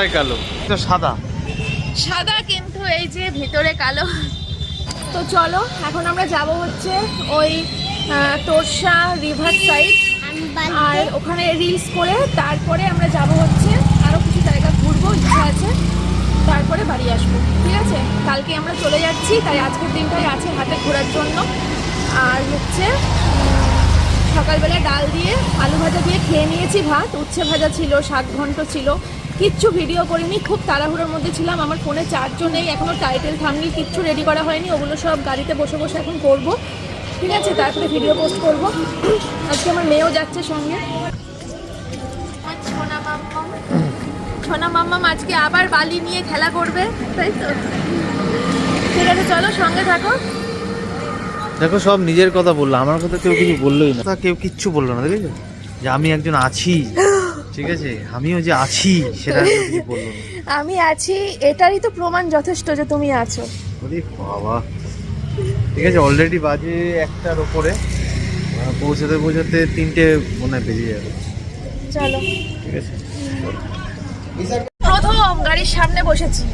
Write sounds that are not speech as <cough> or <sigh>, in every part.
কোথায় কালো? তো সাদা। সাদা কিন্তু এই যে ভিতরে কালো। তো চলো এখন আমরা যাব হচ্ছে ওই তোরসা রিভার সাইড। আর ওখানে রিলস করে তারপরে আমরা যাব হচ্ছে আরও কিছু জায়গা ঘুরবো ইচ্ছা আছে। তারপরে বাড়ি আসব ঠিক আছে? কালকে আমরা চলে যাচ্ছি তাই আজকের দিনটাই আছে হাতে ঘোরার জন্য। আর হচ্ছে সকালবেলা ডাল দিয়ে, আলু ভাজা দিয়ে খেয়ে নিয়েছি ভাত। উচ্ছে ভাজা ছিল, শাক ঘন্ট ছিল। কিচ্ছু ভিডিও করিনি, খুব তাড়াহুড়োর মধ্যে ছিলাম। আমার ফোনে চার্জও নেই এখনও টাইটেল থামনি, কিচ্ছু রেডি করা হয়নি। ওগুলো সব গাড়িতে বসে বসে এখন করব। ঠিক আছে, তারপরে ভিডিও পোস্ট করব। আজকে আমার মেয়েও যাচ্ছে সঙ্গে। ছোনা মাম্মাম আজকে আবার বালি নিয়ে খেলা করবে, তাই তো? ঠিক আছে, চলো সঙ্গে থাকো। দেখো সব নিজের কথা বলল। আমার কথা কেউ কিছু বললোই না। তা কেউ কিচ্ছু বলল না দেখেছ? যে আমি একজন আছি <gasps> ঠিক আছে? আমিও যে আছি সেটা কিছু বলল না। <laughs> আমি আছি এটারই তো প্রমাণ যথেষ্ট যে তুমি আছো। ওরে বাবা। ঠিক আছে অলরেডি বাজে একটার ওপরে। পৌঁছাতে পৌঁছাতে তিনটে মনে হয় বেরিয়ে যাবে। চলো। ঠিক আছে? প্রথম গাড়ির সামনে বসেছি।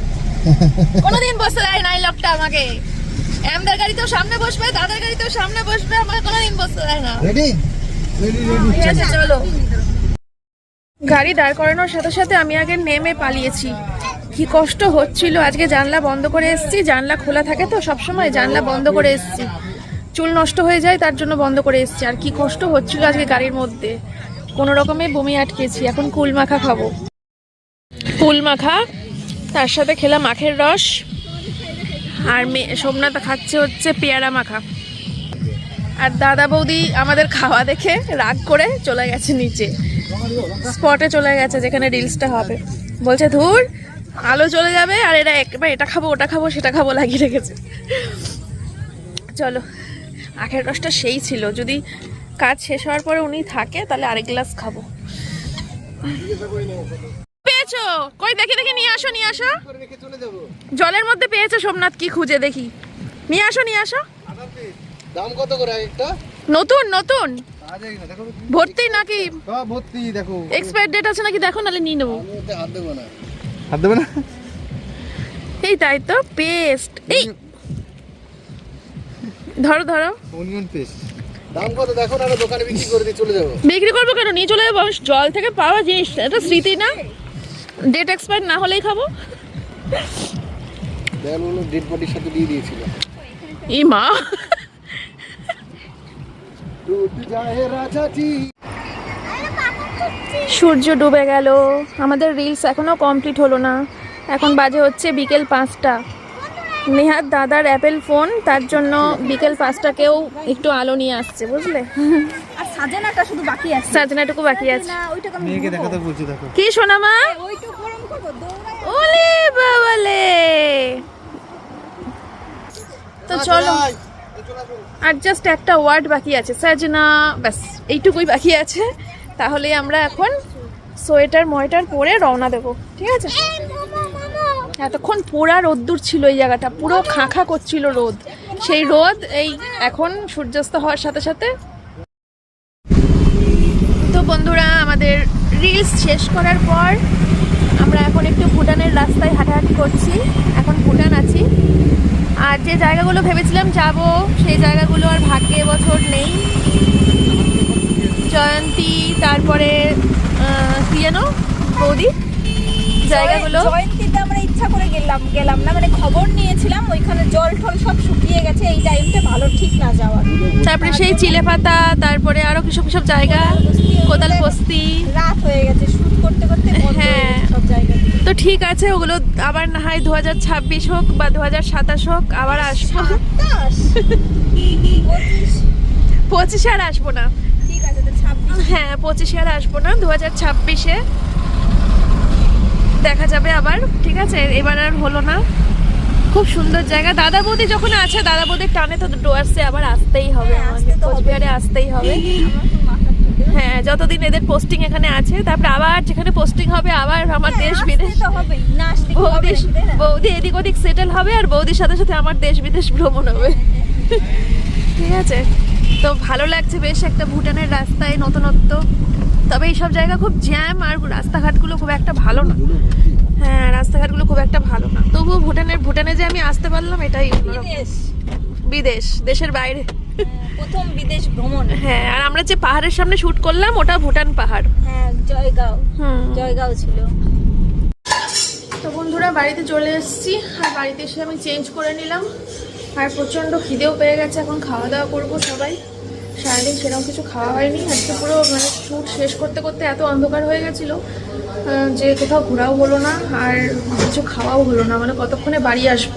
<laughs> কোনোদিন বসতে দেয় না এই লোকটা আমাকে। এমদার গাড়িতেও সামনে বসবে দাদার গাড়িতেও সামনে বসবে আমাকে কোনোদিন বসতে দেয় না। রেডি চলো। গাড়ি দাঁড় করানোর সাথে সাথে আমি আগে নেমে পালিয়েছি। কি কষ্ট হচ্ছিল আজকে জানলা বন্ধ করে এসেছি জানলা খোলা থাকে তো সবসময় জানলা বন্ধ করে এসেছি। চুল নষ্ট হয়ে যায় তার জন্য বন্ধ করে এসেছি। আর কি কষ্ট হচ্ছিল আজকে গাড়ির মধ্যে। কোনো রকমে বমি আটকেছি এখন কুল মাখা খাব। কুল মাখা তার সাথে খেলাম আখের রস। আর সোমনাথ খাচ্ছে হচ্ছে পেয়ারা মাখা। আর দাদা বৌদি আমাদের খাওয়া দেখে রাগ করে চলে গেছে নিচে। স্পটে চলে গেছে যেখানে রিলসটা হবে। বলছে, ধুর, আলো চলে যাবে আর এরা একবার এটা খাব, ওটা খাব, সেটা খাব লাগিয়ে রেখেছে। চলো, আখের রসটা সেই ছিল। যদি কাজ শেষ হওয়ার পরে উনি থাকে, তাহলে আরেক গ্লাস খাব। পেয়েছ? কই দেখে দেখে নিয়ে আসো নিয়ে আসো। রেখে চলে যাব জলের মধ্যে পেয়েছ সোমনাথ কি খুঁজে দেখি। নিয়ে আসো নিয়ে আসো। দাম কত করে একটা? নতুন নতুন। ভর্তি নাকি? ভর্তি দেখো। এক্সপায়ার ডেট আছে নাকি দেখো নাহলে নিয়ে নেব। হাত দেবো না। হাত দেবে না? এই তাই তো পেস্ট এই। ধরো ধরো। অনিয়ন পেস্ট দাম কত? দেখো না দোকানে বিক্রি করে দিয়ে চলে যাব। বিক্রি করব কেন? নিয়ে চলে যাব? জল থেকে পাওয়া জিনিস এটা স্মৃতি না? ডেট এক্সপায়ার না হলেই খাব। দেয়াল হলো ডেড বডির সাথে দিয়ে দিয়েছিল। ই মা। সূর্য ডুবে গেল। আমাদের রিলস এখনও কমপ্লিট হলো না। এখন বাজে হচ্ছে বিকেল পাঁচটা। নেহার দাদার অ্যাপেল ফোন তার জন্য বিকেল পাঁচটাকেও একটু আলো নিয়ে আসছে বুঝলে? সাজানাটা শুধু বাকি আছে। সাজনাটুকু বাকি আছে। না ওইটাকে আমি মেয়েকে দেখাতে বলছি দেখো। কি শোনা মা ওইটুকু গরম করব দৌড়ায় ওলে বাবালে। তো চলো আর জাস্ট একটা ওয়ার্ড বাকি আছে সাজনা ব্যাস এইটুকুই বাকি আছে। তাহলে আমরা এখন সোয়েটার ময়টার পরে রওনা দেবো ঠিক আছে? এতক্ষণ পুরা রোদ্দুর ছিল এই জায়গাটা পুরো খাঁখা করছিল রোদ। সেই রোদ এই এখন সূর্যাস্ত হওয়ার সাথে সাথে রিলস শেষ করার পর আমরা এখন একটু ভুটানের রাস্তায় হাঁটাহাঁটি করছি। এখন ভুটান আছি। আর যে জায়গাগুলো ভেবেছিলাম যাব সেই জায়গাগুলো আর ভাগ্যে বছর নেই। জয়ন্তী তারপরে কি যেন বৌদি? জায়গাগুলো। জয়ন্তীতে গেলাম গেলাম না মানে খবর নিয়েছিলাম ওইখানে জল টল সব শুকিয়ে গেছে এই টাইমটা ভালো ঠিক না যাওয়ার তারপরে সেই চিলে পাতা তারপরে আরও কিছু কিসব জায়গা কোদাল বস্তি। রাত হয়ে গেছে শুট করতে করতে হ্যাঁ। সব জায়গা তো ঠিক আছে ওগুলো আবার না হয় দু হাজার ছাব্বিশ হোক বা দু হাজার সাতাশ হোক আবার আসব। পঁচিশে। আর আসব না। ঠিক আছে হ্যাঁ পঁচিশে আর আসব না দু হাজার ছাব্বিশে। যাবে আবার ঠিক আছে? এবার আর হলো না। খুব সুন্দর জায়গা। দাদা বৌদি যখন আছে দাদা বৌদির টানে তো ডোয়ার্সে আবার আসতেই হবে হ্যাঁ, হবেই। কোচবিহারে আসতেই হবে। হ্যাঁ যতদিন এদের পোস্টিং এখানে আছে তারপরে আবার যেখানে পোস্টিং হবে আবার আমার হ্যাঁ, দেশ বিদেশ হবে? বৌদি এদিক ওদিক সেটেল হবে আর বৌদির সাথে সাথে আমার দেশ বিদেশ ভ্রমণ হবে। ঠিক আছে? তো ভালো লাগছে বেশ একটা ভুটানের রাস্তায় নতুনত্ব। তবে এইসব জায়গা খুব জ্যাম আর রাস্তাঘাটগুলো খুব একটা ভালো না। হ্যাঁ রাস্তাঘাটগুলো খুব একটা ভালো না। তবুও ভুটানের ভুটানে যে আমি আসতে পারলাম এটাই বিদেশ। বিদেশ দেশের বাইরে। হ্যাঁ, প্রথম বিদেশ ভ্রমণ। হ্যাঁ আর আমরা যে পাহাড়ের সামনে শুট করলাম ওটা ভুটান পাহাড়। হ্যাঁ জয়গাঁও। হুম। জয়গাঁও ছিল। তো বন্ধুরা বাড়িতে চলে এসেছি। আর বাড়িতে এসে আমি চেঞ্জ করে নিলাম। আর প্রচণ্ড খিদেও পেয়ে গেছে। এখন খাওয়া দাওয়া করব সবাই। সারাদিন সেরকম কিছু খাওয়া হয়নি। আজকে পুরো মানে শ্যুট শেষ করতে করতে এত অন্ধকার হয়ে গেছিল। যে কোথাও ঘোরাও হলো না আর কিছু খাওয়াও হলো না মানে কতক্ষণে বাড়ি আসব?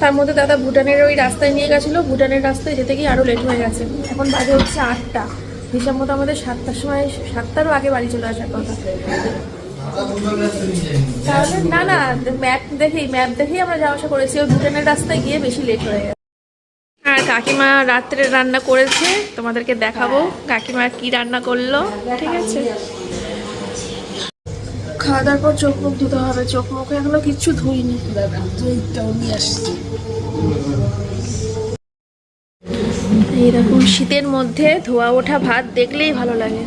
তার মধ্যে দাদা ভুটানের ওই রাস্তায় নিয়ে গেছিল, ভুটানের রাস্তায় যেতে গিয়ে আরও লেট হয়ে গেছে। এখন বাজে হচ্ছে আটটা। হিসাব মতো আমাদের সাতটার সময়, সাতটারও আগে বাড়ি চলে আসার কথা। তাহলে না না ম্যাপ দেখেই ম্যাপ দেখেই আমরা যাওয়া আসা করেছি। ওই ভুটানের রাস্তায় গিয়ে বেশি লেট হয়ে গেছে। আর কাকিমা রাত্রে রান্না করেছে, তোমাদেরকে দেখাবো কাকিমা কি রান্না করল, ঠিক আছে? খাওয়া দাওয়ার পর চোখ মুখ ধুতে হবে। চোখ মুখে এখনও কিচ্ছু ধুইনি। এইরকম শীতের মধ্যে ধোয়া ওঠা ভাত দেখলেই ভালো লাগে।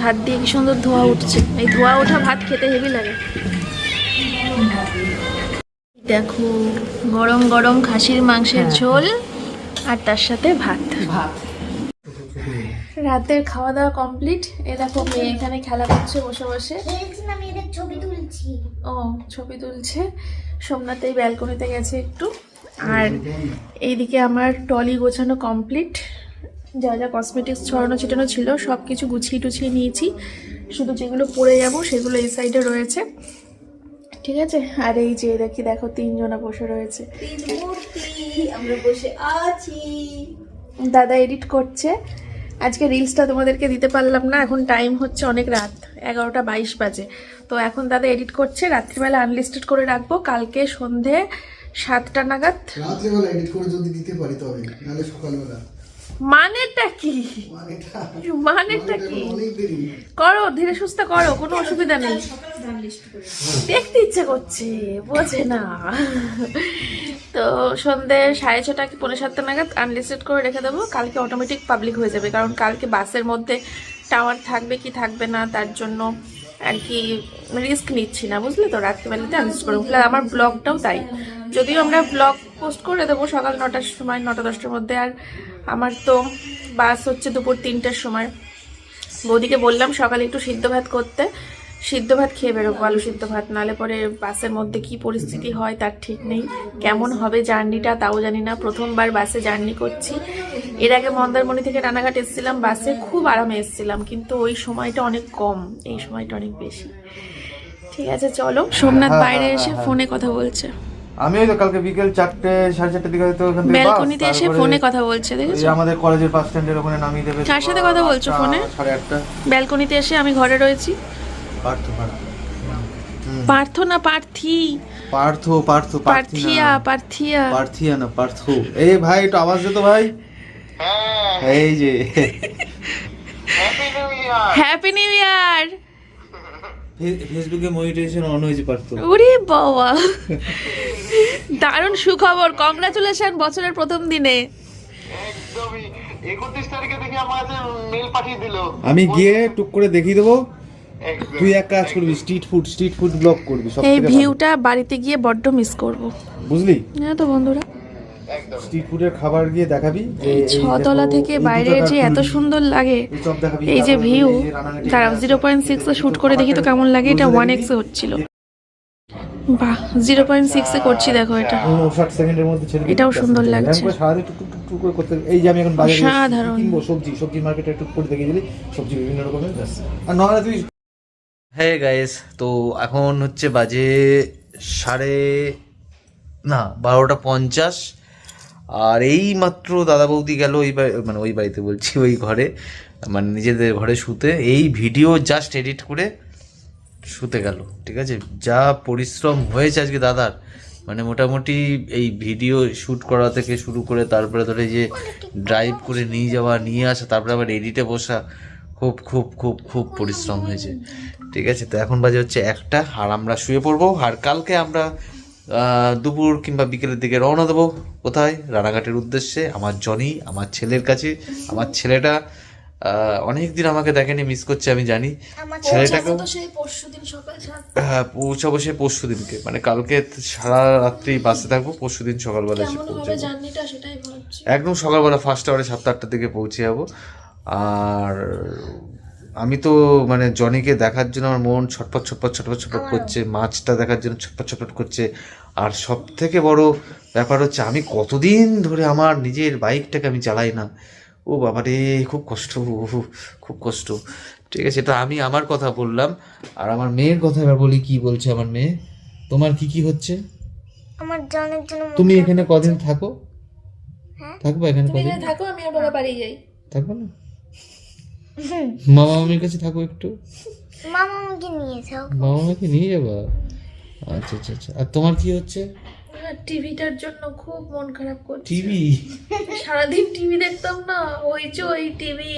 ভাত দিয়ে কি সুন্দর ধোয়া উঠছে। এই ধোয়া ওঠা ভাত খেতে হেভি লাগে। দেখো গরম গরম খাসির মাংসের ঝোল আর তার সাথে ভাত। ভাত। রাতের খাওয়া দাওয়া কমপ্লিট এ দেখো মেয়ে এখানে খেলা করছে বসে বসে। আমি ছবি তুলছি। ও ছবি তুলছে। সোমনাথ এই ব্যালকনিতে গেছে একটু। আর এইদিকে আমার টলি গোছানো কমপ্লিট যা যা কসমেটিক্স ছড়ানো ছিটানো ছিল সব কিছু গুছিয়ে টুছিয়ে নিয়েছি। শুধু যেগুলো পরে যাব সেগুলো এই সাইডে রয়েছে। ঠিক আছে? আর এই যে দেখি দেখো তিনজনা বসে রয়েছে। আমরা বসে আছি। দাদা এডিট করছে। আজকে রিলসটা তোমাদেরকে দিতে পারলাম না, এখন টাইম হচ্ছে অনেক রাত, এগারোটা বাইশ বাজে। তো এখন দাদা এডিট করছে, রাত্রিবেলা আনলিস্টেড করে রাখব, কালকে সন্ধে সাতটা নাগাদ। রাত্রিবেলা এডিট করে যদি দিতে পারি তবে, নাহলে সকালবেলা। মানেটা কি? মানেটা মানেটা কি? করো ধীরে সুস্থ করো কোনো অসুবিধা নেই। দেখতে ইচ্ছে করছে বোঝে না। তো সন্ধে সাড়ে ছটা কি পৌনে সাতটা নাগাদ আনলিস্টেড করে রেখে দেবো। কালকে অটোমেটিক পাবলিক হয়ে যাবে কারণ কালকে বাসের মধ্যে টাওয়ার থাকবে কি থাকবে না তার জন্য আর কি রিস্ক নিচ্ছি না বুঝলে তো? রাত্রিবেলাতে আনলিস্ট করব। আমার ব্লগটাও তাই। যদিও আমরা ব্লগ পোস্ট করে দেবো সকাল নটার সময় নটা দশটার মধ্যে আর আমার তো বাস হচ্ছে দুপুর তিনটার সময়। বৌদিকে বললাম সকালে একটু সিদ্ধ ভাত করতে। সিদ্ধ ভাত খেয়ে বেরোবো আলু সিদ্ধ ভাত। নালে পরে বাসের মধ্যে কি পরিস্থিতি হয় তার ঠিক নেই। কেমন হবে জার্নিটা তাও জানি না। প্রথমবার বাসে জার্নি করছি। এর আগে মন্দারমণি থেকে রানাঘাট এসেছিলাম বাসে খুব আরামে এসেছিলাম। কিন্তু ওই সময়টা অনেক কম এই সময়টা অনেক বেশি। ঠিক আছে চলো। সোমনাথ বাইরে এসে ফোনে কথা বলছে। আমি ওই তো কালকে বিকেল চারটে সাড়ে চারটে দিকে হয়তো ওখান থেকে ব্যালকনিতে এসে ফোনে কথা বলছে দেখেছ? আমাদের কলেজের বাস স্ট্যান্ডের ওখানে নামিয়ে দেবে কার সাথে কথা বলছো ফোনে? সাড়ে আটটা। ব্যালকনিতে এসে আমি ঘরে রয়েছি। পার্থ পার্থ। পার্থ না পার্থী? পার্থ পার্থ পার্থিয়া পার্থিয়া। পার্থিয়া না পার্থ। এই ভাই একটু আওয়াজ দে তো ভাই। এই যে। হ্যাপি নিউ ইয়ার ফে- ফেসবুকে মনিটাইজেশন অন হয়েছে পার্থ। উরি বাবা। দারুণ সুখবর। কংগ্রাচুলেশন বছরের প্রথম দিনে। একদমই। একত্রিশ তারিখে দেখি আমার মেল পাঠিয়ে দিল। আমি গিয়ে টুক করে দেখিয়ে দেবো। তুই এক কাজ করবি street food street food vlog করবি এই ভিউটা বাড়িতে গিয়ে বড্ড মিস করব। বুঝলি? হ্যাঁ তো বন্ধুরা স্ট্রিট ফুডের খাবার গিয়ে দেখাবি ছতলা থেকে বাইরে যে এত সুন্দর লাগে এই যে ভিউ দাঁড়াও জিরো পয়েন্ট সিক্সে শ্যুট করে দেখি তো কেমন লাগে এটা ওয়ান এক্সে হচ্ছিল। বাহ জিরো পয়েন্ট সিক্সে করছি দেখো এটা। ষাট সেকেন্ডের মধ্যে ছেড়ে এটাও সুন্দর লাগছে। সারাদিন টুক টুক টুক টুক করে করতে এই যে আমি এখন বাজারে কিনবো সবজি সবজি মার্কেটে একটু করে দেখিয়ে দিলি সবজি বিভিন্ন রকমের আর নয় তুই হ্যাঁ গাইস তো এখন হচ্ছে বাজে সাড়ে না বারোটা পঞ্চাশ। আর এই মাত্র দাদা বৌদি গেল ওই বাড়ি মানে ওই বাড়িতে বলছি, ওই ঘরে মানে নিজেদের ঘরে শুতে। এই ভিডিও জাস্ট এডিট করে শুতে গেল, ঠিক আছে? যা পরিশ্রম হয়েছে আজকে দাদার মানে মোটামুটি এই ভিডিও শ্যুট করা থেকে শুরু করে তারপরে ধরে যে ড্রাইভ করে নিয়ে যাওয়া, নিয়ে আসা, তারপরে আবার এডিটে বসা, খুব খুব খুব খুব পরিশ্রম হয়েছে, ঠিক আছে? তো এখন বাজে হচ্ছে একটা, আর আমরা শুয়ে পড়ব, আর কালকে আমরা দুপুর কিংবা বিকেলের দিকে রওনা দেবো। কোথায়? রানাঘাটের উদ্দেশ্যে। আমার জনি আমার ছেলের কাছে আমার ছেলেটা অনেক দিন আমাকে দেখেনি মিস করছে আমি জানি। সাত হ্যাঁ পৌঁছাবো সে পরশু দিনকে। মানে কালকে সারা রাত্রি বাসে থাকব পরশু দিন সকালবেলা এসে পৌঁছাবো। একদম সকালবেলা ফার্স্ট আওয়ারে সাতটা আটটার দিকে পৌঁছে যাব। আর আমি তো মানে জনিকে দেখার জন্য আমার মন ছটপট ছটপট ছটপট ছটপট করছে মাছটা দেখার জন্য ছটপট ছটপট করছে। আর সব থেকে বড় ব্যাপার হচ্ছে আমি কতদিন ধরে আমার নিজের বাইকটাকে আমি চালাই না। ও বাবা রে খুব কষ্ট খুব কষ্ট। ঠিক আছে এটা আমি আমার কথা বললাম। আর আমার মেয়ের কথা এবার বলি কি বলছে আমার মেয়ে? তোমার কি কি হচ্ছে? আমার জনের জন্য তুমি এখানে কদিন থাকো? হ্যাঁ। থাকব এখানে কদিন? এখানে থাকো আমি আর বাবা বাড়ি যাই। থাকব না? মামা মামির কাছে থাকো একটু। মামা আমাকে নিয়ে যাও। মামা মাকে নিয়ে যাবা? আচ্ছা আচ্ছা আচ্ছা। আর তোমার কি হচ্ছে? টিভিটার জন্য খুব মন খারাপ করছে। টিভি? সারাদিন টিভি দেখতাম না ওই যে ওই টিভি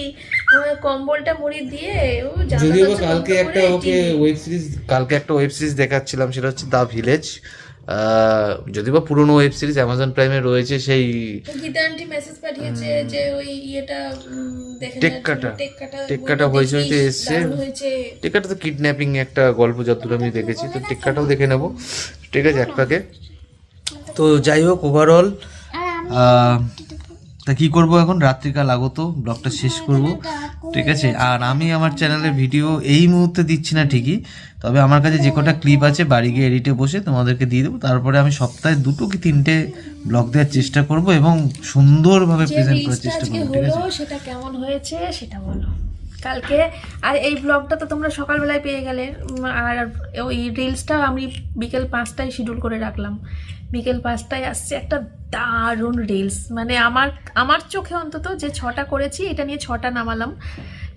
কম্বলটা মুড়ি দিয়ে ও যদিও কালকে একটা ওকে ওয়েব সিরিজ কালকে একটা ওয়েব সিরিজ দেখাচ্ছিলাম সেটা হচ্ছে দা ভিলেজ যদিও বা পুরনো ওয়েব সিরিজ অ্যামাজন প্রাইমে রয়েছে সেই গীতা আন্টি মেসেজ পাঠিয়েছে যে ওই ইয়েটা টেক্কাটা। টেক্কাটা টেক্কাটা হয়েছে হইতে এসছে। টেক্কাটা তো কিডন্যাপিং একটা গল্প যতদূর আমি দেখেছি তো টেক্কাটাও দেখে নেব। ঠিক আছে এক পাকে তো যাই হোক ওভারঅল তা কি করব এখন? রাত্রিকাল আগত ব্লগটা শেষ করব ঠিক আছে? আর আমি আমার চ্যানেলে ভিডিও এই মুহূর্তে দিচ্ছি না ঠিকই তবে আমার কাছে যে কটা ক্লিপ আছে বাড়ি গিয়ে এডিটে বসে তোমাদেরকে দিয়ে দেবো। তারপরে আমি সপ্তাহে দুটো কি তিনটে ব্লগ দেওয়ার চেষ্টা করব এবং সুন্দরভাবে প্রেজেন্ট করার চেষ্টা করব ঠিক আছে? সেটা কেমন হয়েছে সেটা বলো। কালকে আর এই ব্লগটা তো তোমরা সকালবেলায় পেয়ে গেলে আর ওই রিলসটা আমি বিকেল পাঁচটায় শিডিউল করে রাখলাম। বিকেল পাঁচটায় আসছে একটা দারুণ রিলস মানে আমার আমার চোখে অন্তত যে ছটা করেছি, এটা নিয়ে ছটা নামালাম।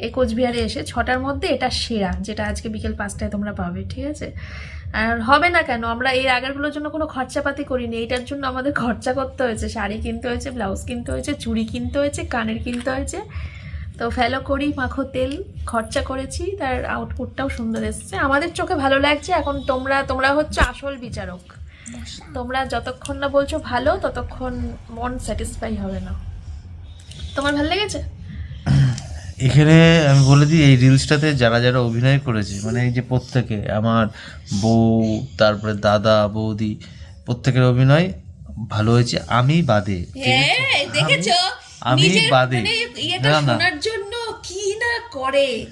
এই কোচবিহারে এসে ছটার মধ্যে এটা সেরা, যেটা আজকে বিকেল পাঁচটায় তোমরা পাবে, ঠিক আছে? আর হবে না কেন, আমরা এর আগেরগুলোর জন্য কোনো খরচাপাতি করিনি। এইটার জন্য আমাদের খরচা করতে হয়েছে। শাড়ি কিনতে হয়েছে, ব্লাউজ কিনতে হয়েছে, চুড়ি কিনতে হয়েছে, কানের কিনতে হয়েছে। তো ফেলো করি, মাখো তেল, খরচা করেছি, তার আউটপুটটাও সুন্দর এসেছে। আমাদের চোখে ভালো লাগছে, এখন তোমরা তোমরা হচ্ছে আসল বিচারক। তোমরা যতক্ষণ না বলছো ভালো ততক্ষণ মন স্যাটিসফাই হবে না। তোমার ভালো লেগেছে? এখানে আমি বলে দিই এই রিলসটাতে যারা যারা অভিনয় করেছে মানে এই যে প্রত্যেকে আমার বউ তারপরে দাদা বৌদি প্রত্যেকের অভিনয় ভালো হয়েছে। আমি বাদে হ্যাঁ দেখেছ? আমি বাদে। মানে না, না। জন্য কি না করে?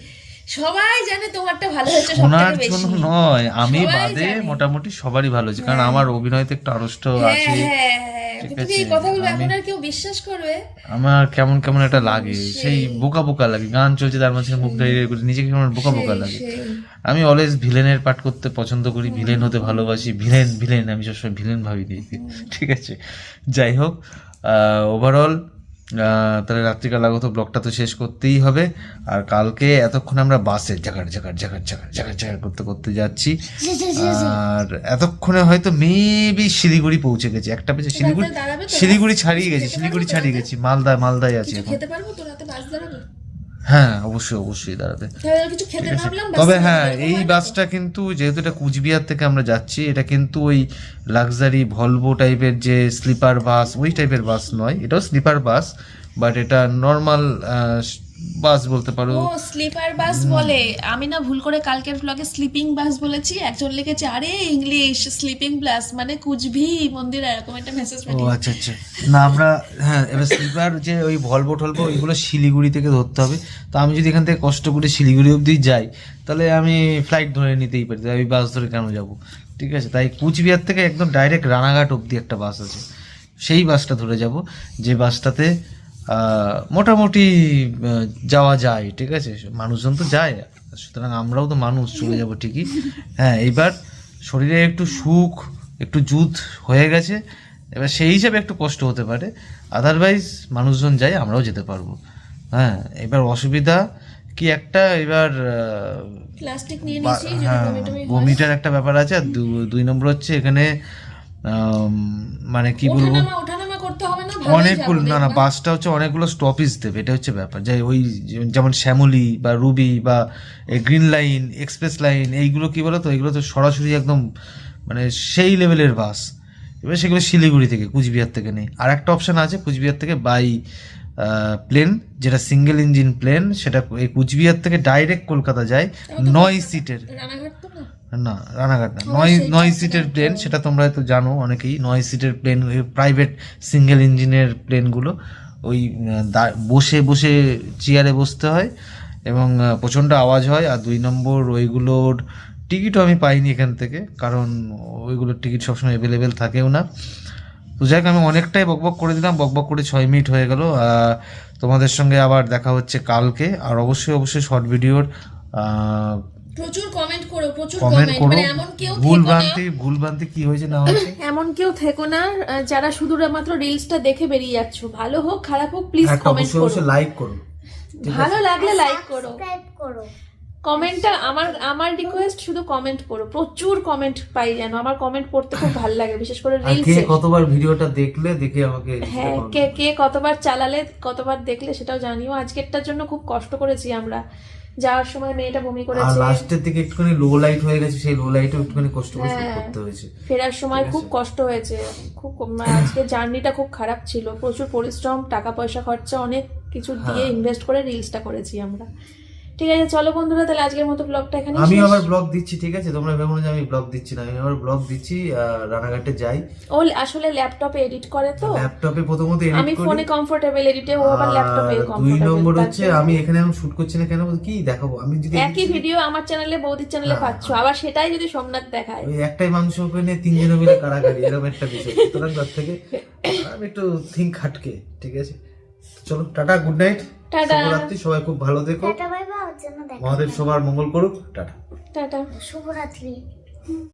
সবাই জানে তোমারটা ভালো হয়েছে শোনার জন্য নয় আমি বাদে মোটামুটি সবারই ভালো হয়েছে কারণ আমার অভিনয়তে একটু আড়ষ্ট হ্যাঁ আছে। হ্যাঁ হ্যাঁ আমার কেমন কেমন একটা লাগে সেই। বোকা বোকা লাগে গান চলছে তার মাঝে মুখ দাঁড়িয়ে করে নিজেকে কেমন বোকা বোকা লাগে। আমি অলওয়েজ ভিলেনের পাঠ করতে পছন্দ করি ভিলেন হতে ভালোবাসি ভিলেন ভিলেন আমি সবসময় ভিলেন ভাবি দিই ঠিক আছে যাই হোক ওভারঅল তাহলে রাত্রিকাল আগত ব্লগটা তো শেষ করতেই হবে। আর কালকে এতক্ষণ আমরা বাসে জাগার জাগার জাগার জাগার জাগার জাগার করতে করতে যাচ্ছি। আর এতক্ষণে হয়তো মেবি শিলিগুড়ি পৌঁছে গেছি। একটা পেছে শিলিগুড়ি শিলিগুড়ি ছাড়িয়ে গেছি শিলিগুড়ি ছাড়িয়ে গেছি। মালদায় মালদায় আছি এখন। হ্যাঁ অবশ্যই অবশ্যই দাঁড়াবে তবে হ্যাঁ এই বাসটা কিন্তু যেহেতু এটা কুচবিহার থেকে আমরা যাচ্ছি এটা কিন্তু ওই লাক্সারি ভলভো টাইপের যে স্লিপার বাস ওই টাইপের বাস নয় এটাও স্লিপার বাস বাট এটা নর্মাল বাস বলতে পারো। ও স্লিপার বাস বলে। আমি না ভুল করে কালকের ব্লগে স্লিপিং বাস বলেছি। একজন লিখেছে আরে ইংলিশ স্লিপিং বাস মানে কুচবি মন্দির এরকম একটা মেসেজ ও আচ্ছা আচ্ছা। না আমরা হ্যাঁ এবার স্লিপার যে ওই ভলভো টলভো ওইগুলো শিলিগুড়ি থেকে ধরতে হবে। তো আমি যদি এখান থেকে কষ্ট করে শিলিগুড়ি অবধি যাই তাহলে আমি ফ্লাইট ধরে নিতেই পারি। আমি বাস ধরে কেন যাব? ঠিক আছে? তাই কুচবিহার থেকে একদম ডাইরেক্ট রানাঘাট অবধি একটা বাস আছে। সেই বাসটা ধরে যাব যে বাসটাতে মোটামুটি যাওয়া যায় ঠিক আছে? মানুষজন তো যায়। সুতরাং আমরাও তো মানুষ চলে যাব ঠিকই। হ্যাঁ এইবার শরীরে একটু সুখ একটু জুত হয়ে গেছে। এবার সেই হিসাবে একটু কষ্ট হতে পারে। আদারওয়াইজ মানুষজন যায় আমরাও যেতে পারব। হ্যাঁ এবার অসুবিধা কি একটা? এবার প্লাস্টিক নিয়ে বা- হ্যাঁ। বমিটার একটা ব্যাপার আছে। আর দুই নম্বর হচ্ছে এখানে মানে কি বলব? করতে হবে না অনেকগুলো না না বাসটা হচ্ছে অনেকগুলো স্টপেজ দেবে এটা হচ্ছে ব্যাপার। যে ওই যেমন শ্যামলি বা রুবি বা গ্রিন লাইন এক্সপ্রেস লাইন এইগুলো কি বলো তো এইগুলো তো সরাসরি একদম মানে সেই লেভেলের বাস। এবার সেগুলো শিলিগুড়ি থেকে কুচবিহার থেকে নেই। আর একটা অপশান আছে কুচবিহার থেকে বাই প্লেন যেটা সিঙ্গেল ইঞ্জিন প্লেন সেটা এই কুচবিহার থেকে ডাইরেক্ট কলকাতা যায় নয় সিটের না রানাঘাট না। নয় নয় সিটের প্লেন সেটা তোমরা হয়তো জানো অনেকেই। নয় সিটের প্লেন প্রাইভেট সিঙ্গেল ইঞ্জিনের প্লেনগুলো ওই বসে বসে চেয়ারে বসতে হয় এবং প্রচণ্ড আওয়াজ হয়। আর দুই নম্বর ওইগুলোর টিকিটও আমি পাইনি এখান থেকে কারণ ওইগুলোর টিকিট সবসময় অ্যাভেলেবেল থাকেও না। তো যাই হোক আমি অনেকটাই বকবক করে দিলাম। বকবক করে ছয় মিনিট হয়ে গেল। তোমাদের সঙ্গে আবার দেখা হচ্ছে কালকে। আর অবশ্যই অবশ্যই শর্ট ভিডিওর প্রচুর কমেন্ট করো প্রচুর কমেন্ট করো। মানে এমন কেউ ভুল ভ্রান্তি ভুল ভ্রান্তি কি হয়েছে না হয়েছে? <coughs> এমন কেউ থেকো না যারা শুধুমাত্র রিলসটা দেখে বেরিয়ে যাচ্ছ। ভালো হোক খারাপ হোক প্লিজ কমেন্ট করো। লাইক করো। ভালো লাগলে লাইক করো। সাবস্ক্রাইব করো। কমেন্টটা আমার আমার রিকোয়েস্ট শুধু কমেন্ট করো। প্রচুর কমেন্ট পাই যেন। আমার কমেন্ট পড়তে খুব ভালো লাগে বিশেষ করে কে রিলসে কতবার ভিডিওটা দেখলে দেখে আমাকে হ্যাঁ কে কে কতবার চালালে কতবার দেখলে সেটাও জানিও। আজকেরটার জন্য খুব কষ্ট করেছি আমরা। যাওয়ার সময় মেয়েটা বমি করেছে। আর লাস্টের দিকে একটুখানি লো লাইট হয়ে গেছে সেই লো লাইটও একটুখানি কষ্ট করে shoot হ্যাঁ। করতে হয়েছে। ফেরার সময় খুব কষ্ট হয়েছে। খুব মানে আজকে জার্নিটা খুব খারাপ ছিল। প্রচুর পরিশ্রম টাকা পয়সা খরচা অনেক কিছু দিয়ে হ্যাঁ। ইনভেস্ট করে রিলসটা করেছি আমরা। ঠিক আছে চলো বন্ধুরা তাহলে আজকের মতো ব্লগটা এখানে আমি আবার ব্লগ দিচ্ছি ঠিক আছে? তোমরা ভেবো না যে আমি ব্লগ দিচ্ছি না আমি আবার ব্লগ দিচ্ছি রানাঘাটে যাই। ও আসলে ল্যাপটপে এডিট করে তো। ল্যাপটপে প্রথমত আমি এডিট করি। ফোনে কমফোর্টেবল এডিটে ও আবার ল্যাপটপে আর দুই নম্বর হচ্ছে আমি এখানে এখন শুট করছি না কেন? কি দেখাবো? আমি যদি একই ভিডিও আমার চ্যানেলে বৌদির চ্যানেলে হ্যাঁ, পাচ্ছ। আবার সেটাই যদি সোমনাথ দেখায়। ওই একটাই মাংস ওখানে তিনজনে মিলে কারাগারি এরকম একটা বিষয়। সুতরাং তার থেকে আমি একটু থিঙ্ক খাটকে ঠিক আছে? চলো টাটা গুড নাইট টাটা। শুভরাত্রি সবাই খুব ভালো থেকো। টাটা বাই বাই ওর মহাদেব সবার মঙ্গল করুক। টাটা। টাটা। শুভরাত্রি।